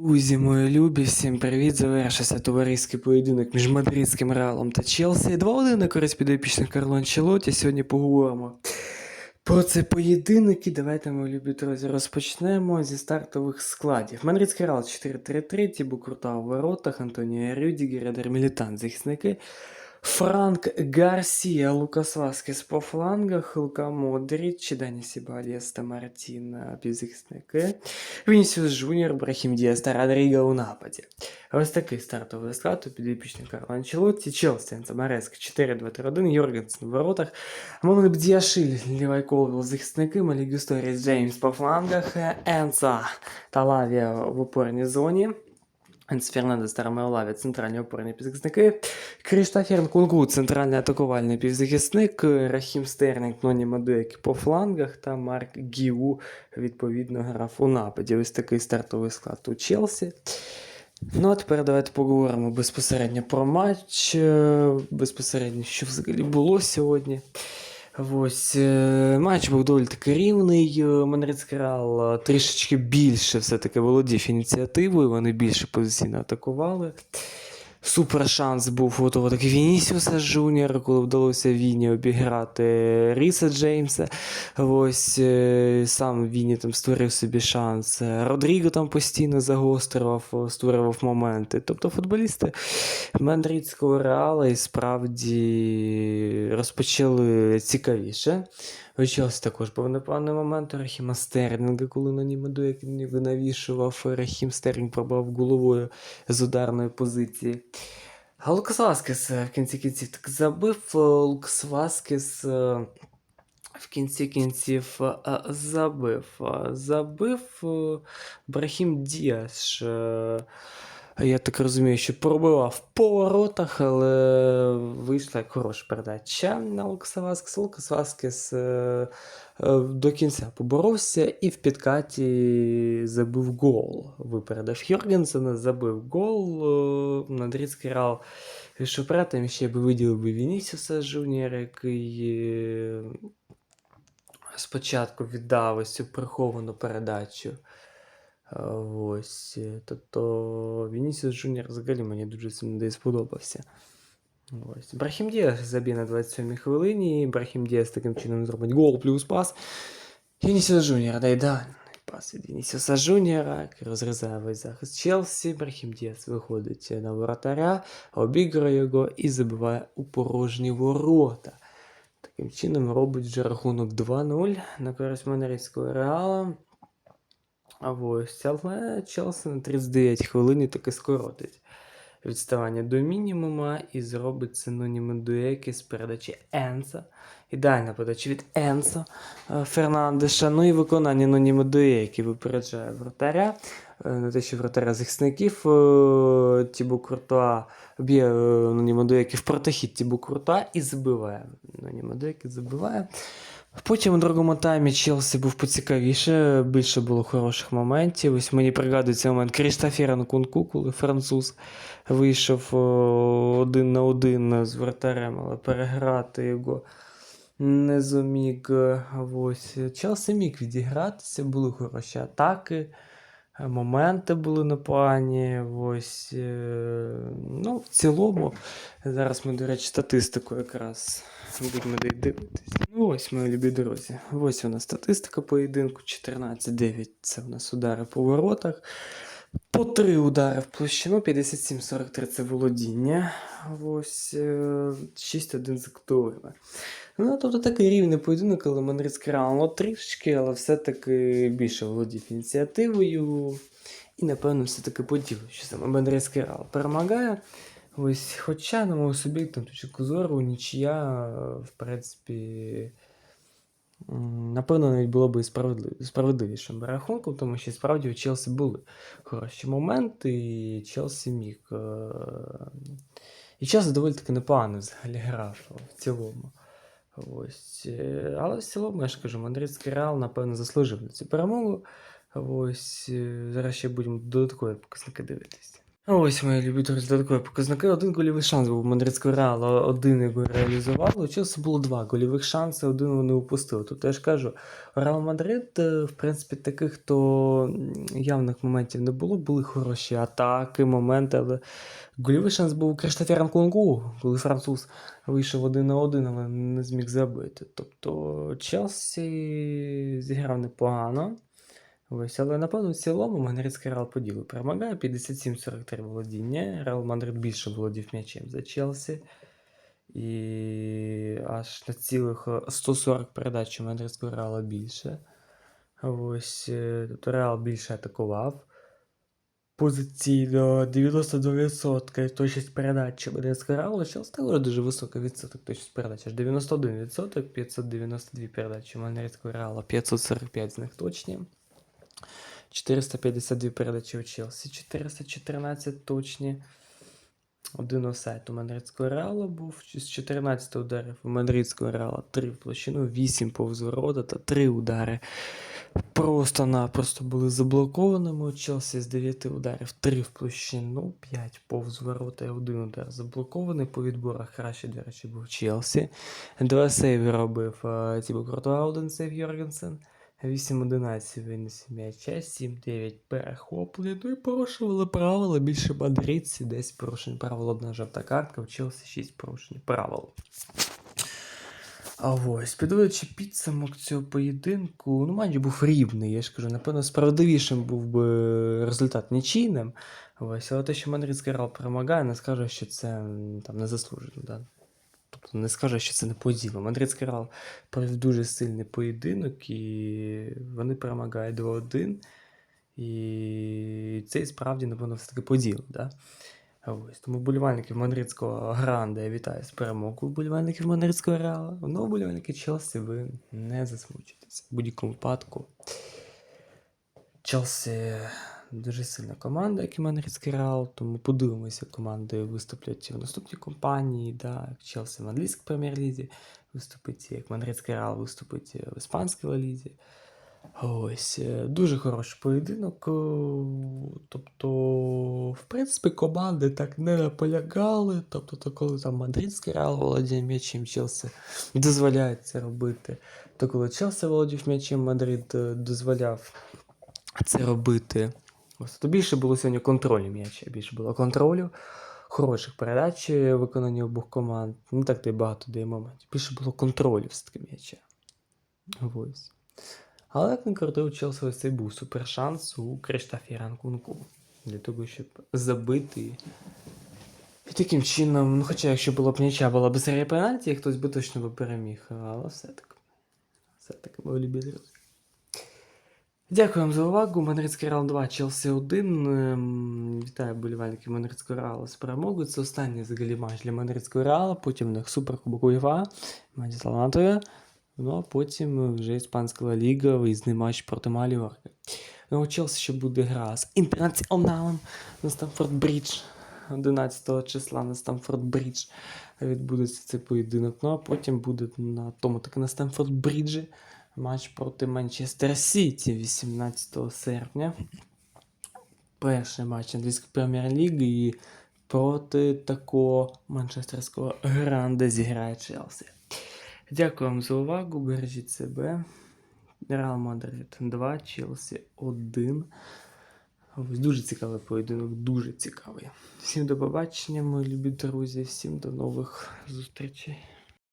Друзі, мої любі, всім привіт! Завершився товариський поєдинок між мадридським реалом та Челсі. 2-1 на користь підопічних Карлон Челоті. Сьогодні поговоримо про цей поєдинок і давайте, мої любі друзі, розпочнемо зі стартових складів. Мадридський реал 4-3-3, Тібу Крута у воротах, Антонія Рюдігер, Едер Мілітан захисники. Франк Гарсія, Лукас Васкес по флангах, Лука Модріч, Дані Сібаліс та Мартін е, півзахисники. Вінісіус Жуніор, Брахім Діас та Родріго у нападі. Ось такий стартовий склад у підопічних Карло Анчелотті, Челсі, Мареск 4-2-3-1, Йоргенсен в воротах, Монлеп Діашиль, Лівай Колвіл захисники, Малі Гюсторіс Джеймс по флангах, Енца та Лавія в опорній зоні. Енс Фернандес та центральні опорні півзахисники, Кріштафер Нкунгу центральний атакувальний півзахисник, Рахім Стерлінг, Ноні Мадуекі по флангах та Марк Гіу відповідно грав у нападі. Ось такий стартовий склад у Челсі. Ну, а тепер давайте поговоримо безпосередньо про матч, е, безпосередньо, що взагалі було сьогодні. Ось е, матч був доволі таки рівний. е, Мадридський е, трішечки більше все-таки володів ініціативою, вони більше позиційно атакували. Супер шанс був у того таки Вінісіуса Жуніора, коли вдалося Віні обіграти Ріса Джеймса. Ось е, сам Віні там створив собі шанс. Родріго там постійно загострював, створював моменти. Тобто футболісти мадридського реала і справді розпочали цікавіше. Челсі також був непоганий момент у Рахіма Стерлінга, коли на ньому дуек ніби навішував. Рахім Стерлінг пробував головою з ударної позиції. А Лукас Васкес е, в кінці кінців так забив. Е, Лукас Васкес е, в кінці кінців е, забив. Е, Забив е, Брахім Діаш. Я так розумію, що пробивав по воротах, але вийшла хороша передача на Лукаса Васкеса. Лукас Васкес е, е, до кінця поборовся і в підкаті забив гол. Випередив Йоргенсена, забив гол. е, Мадридський Реал вийшов вперед, там ще би виділив би Вінісіуса Жуніора, який спочатку віддав ось цю приховану передачу. Ось. е, Тобто Вінісіус Жуніор взагалі мені дуже сильно десь сподобався. Ось. Брахім Діас заб'є на 27-й хвилині. Брахім Діас таким чином зробить гол плюс пас. Вінісіус Жуніор да ідеальний пас від Вінісіуса Жуніора, який розрізає весь захист Челсі. Брахім Діас виходить на воротаря, обігрує його і забиває у порожні ворота. Таким чином робить вже рахунок 2-0 на користь Манерівського реала. А ось, але Челсі на 39 хвилин таки скоротить відставання до мінімума і зробить синоніми дуеки з передачі Енса. Ідеальна подача від Енсо е, Фернандеша. Ну і виконання Ноніма Дуеки випереджає вратаря. Е, На те, що вратаря захисників е, Тібу Куртуа б'є е, Дуеки в протихід Тібу Куртуа і забиває. Ноніма Дуеки забиває. Потім у другому таймі Челсі був поцікавіше, більше було хороших моментів. Ось мені пригадується момент Кріштафера Нкунку, коли француз вийшов один на один з вратарем, але переграти його не зуміг. Ось. Челсі міг відігратися, були хороші атаки, моменти були непогані. Ось. е, Ну, в цілому, зараз ми, до речі, статистику якраз будемо дивитися. Ну, ось, мої любі друзі. Ось у нас статистика поєдинку 14-9. Це у нас удари по воротах. По три удари в площину, 57-43 це володіння. Ось е, 6-1 за кутовими. Ну, тобто такий рівний поєдинок, але Мадридський Реал ну, трішки, але все-таки більше володів ініціативою. І, напевно, все-таки поділив, що саме Мадридський Реал перемагає. Ось, хоча, на мою суб'єктивну точку зору, нічия, в принципі, напевно, навіть було б справедливішим рахунком, тому що справді у Челсі були хороші моменти, і Челсі міг. е, І Челсі доволі таки непогано взагалі грав в цілому. Ось. е, Але в цілому, я ж кажу, Мадридський Реал, напевно, заслужив на цю перемогу. Ось. е, Зараз ще будемо додаткові показники дивитися. А Ось мої любі додаткові показники. Один гольовий шанс був у Мадридського Реала, один його реалізували. У Челсі було два гольових шанси, один вони упустили. Тобто я ж кажу, Реал Мадрид, е, в принципі, таких то явних моментів не було, були хороші атаки, моменти, але гольовий шанс був у Криштофера Кунгу, коли француз вийшов один на один, але не зміг забити. Тобто Челсі зіграв непогано. Ось, але напевно в цілому Мадридський Реал по ділу перемагає 57-43 володіння. Реал Мадрид більше володів м'ячем за Челсі. І аж на цілих е, 140 передач у Мадридського Реала більше. Ось, е, тобто Реал більше атакував. Позиційно 92% точність передачі Мадридського Реалу. Челсі також дуже висока відсоток точність передач. Аж 91%, 592 передачі Мадридського Реала, 545 з них точні. 452 передачі у Челсі, 414 точні. Один офсайд у Мадридського Реала був з 14 ударів у Мадридського Реала 3 в площину, 8 повз ворота та 3 удари просто-напросто були заблокованими у Челсі з 9 ударів, 3 в площину, 5 повз ворота і 1 удар заблокований. По відборах краще, до речі, був Челсі. Два сейви робив е, Тібо Куртуа, один сейв Йоргенсен. 8-11 винес м'яча, 7-9 перехоплення. Ну і порушували правила. Більше мадридці, 10 порушень правил, одна жовта картка, в Челсі 6 порушень правил. А ось, підводячи підсумок цього поєдинку, ну матч був рівний, я ж кажу, напевно, справедливішим був би результат нічийним. Ось, але те, що Мадридський Реал перемагає, не скаже, що це там незаслужено. Да? Тобто не скаже, що це не по ділу. Мадридський Реал провів дуже сильний поєдинок, і вони перемагають 2-1. І це і справді, напевно, все-таки поділ. Да? Ось, тому вболівальників мадридського Гранда я вітаю з перемогою вболівальників мадридського Реала. Ну, вболівальники Челсі, ви не засмучуйтеся. В будь-якому випадку. Челсі дуже сильна команда, як і мадридський Реал, тому подивимося, як команди виступлять в наступній компанії, да, як Челсі в англійській прем'єр-лізі виступить, як мадридський Реал виступить в іспанській Лізі. Ось, е, дуже хороший поєдинок. е, Тобто, в принципі, команди так не наполягали. Тобто, то коли там мадридський Реал володіє м'ячем, Челсі дозволяє це робити. То коли Челсі володів м'ячем, Мадрид е, дозволяв це робити. Ось, то більше було сьогодні контролю м'яча, більше було контролю, хороших передач виконані обох команд. Не так й багато де моментів. Більше було контролю все-таки м'яча. Ось. Але як не крути, у Челсі ось цей був супер шанс у Криштафі Ранкунку. Для того, щоб забити. І таким чином, ну хоча якщо було б нічия, була б серія пенальті, хтось би точно би переміг. Але все-таки. Все-таки мої любі друзі. Дякую за увагу. Мадридський Реал 2, Челсі 1. Ем, Вітаю болівальників Мадридського Реала з перемогою. Це останній взагалі матч для Мадридського Реала. Потім у них Суперкубок УЄФА, матч з Талантою. Ну а потім вже Іспанська Ла Ліга, виїзний матч проти Маліорки. Ну, Челсі ще буде гра з Інтернаціоналом на Стамфорд Брідж. 11 числа на Стамфорд Брідж відбудеться цей поєдинок. Ну а потім буде на тому таки на Стамфорд Бріджі матч проти Манчестер Сіті 18 серпня. Перший матч англійської прем'єр-ліги і проти такого манчестерського гранда зіграє Челсі. Дякую вам за увагу. Бережіть себе. Реал Мадрид 2, Челсі 1. Ось дуже цікавий поєдинок, дуже цікавий. Всім до побачення, мої любі друзі, всім до нових зустрічей.